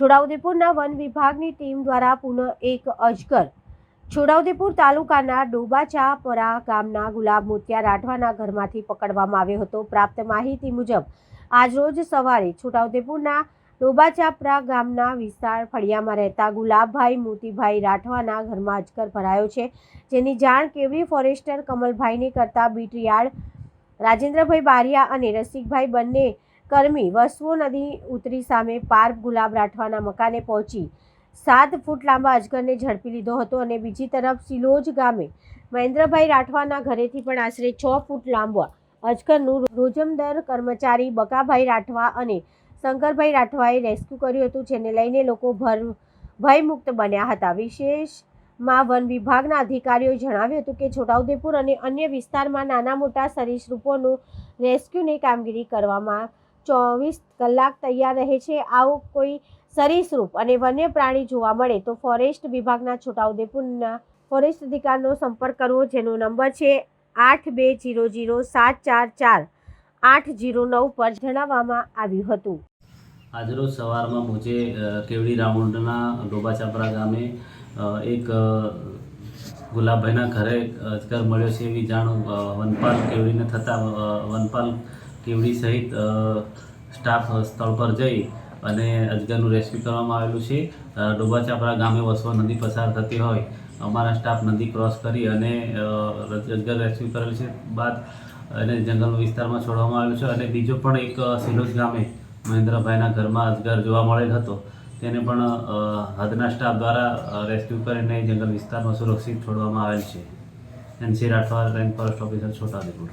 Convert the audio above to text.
છોટાઉદેપુરના one વિભાગની team દ્વારા પુનઃ એક અજગર. છોટાઉદેપુર તાલુકાના ડોબાચાપરા ગામના ગુલાબ મોતિયા રાઠવાના ઘરમાંથી પકડવામાં આવ્યો હતો. પ્રાપ્ત માહિતી મુજબ આજરોજ સવારે છોટાઉદેપુરના ડોબાચાપરા ગામના વિસ્તાર ફળિયામાં રહેતા ગુલાબભાઈ મોતીભાઈ રાઠવાના ઘરમાં અજગર ભરાયો છે. જેની જાણ કેવડી ફોરેસ્ટર કમલભાઈને કરતા બીટરિયાળ રાજેન્દ્રભાઈ બારિયા અને રસિકભાઈ બંને કર્મી વસવો નદી ઉતરી સામે પાર્ક ગુલાબ રાઠવાના મકાને પહોંચી સાત ફૂટ લાંબા અજગરને ઝડપી લીધો હતો અને બીજી તરફ સિલોજ ગામે મહેન્દ્રભાઈ રાઠવાના ઘરેથી પણ આશરે છ ફૂટ લાંબા અજગરનું રોજમદર કર્મચારી બકાભાઈ રાઠવા અને શંકરભાઈ રાઠવાએ રેસ્ક્યુ કર્યું હતું, જેને લઈને લોકો ભર ભયમુક્ત બન્યા હતા. વિશેષમાં વન વિભાગના અધિકારીઓએ જણાવ્યું હતું કે છોટાઉદેપુર અને અન્ય વિસ્તારમાં નાના મોટા સરીસૃપોનું રેસ્ક્યુની કામગીરી કરવામાં ચોવીસ કલાક તૈયાર રહે છે. આવું કોઈ સરીસૃપ અને વન્ય પ્રાણી જોવા મળે તો ફોરેસ્ટ વિભાગના છોટાઉદેપુરના ફોરેસ્ટ અધિકારીનો સંપર્ક કરવો જેનો નંબર છે આઠ બે જીરો જીરો સાત ચાર ચાર આઠ જીરો નવ પર જણાવવામાં આવ્યું હતું. આજરોજ સવારમાં મુજે કેવડી રાઉન્ડના ડોબાચાપરા ગામે એક ગુલાબભાઈના ઘરે અજગર મળ્યો છે એવી જાણ વનપાલ કેવડીને થતાં વનપાલ કેવડી સહિત સ્ટાફ સ્થળ પર જઈ અને અજગરનું રેસ્ક્યુ કરવામાં આવેલું છે. ડોબા ચાપરા ગામે વસવા નદી પસાર થતી હોય, અમારા સ્ટાફ નદી ક્રોસ કરી અને અજગર રેસ્ક્યુ કરેલ છે. બાદ અને જંગલ વિસ્તારમાં છોડવામાં આવેલું છે અને બીજો પણ એક સિલોજ ગામે મહેન્દ્રભાઈના ઘરમાં અજગર જોવા મળેલ હતો. તેને પણ હદના સ્ટાફ દ્વારા રેસ્ક્યુ કરીને જંગલ વિસ્તારમાં સુરક્ષિત છોડવામાં આવેલ છે. N C Rathwa range forest officer Chhota Udepur.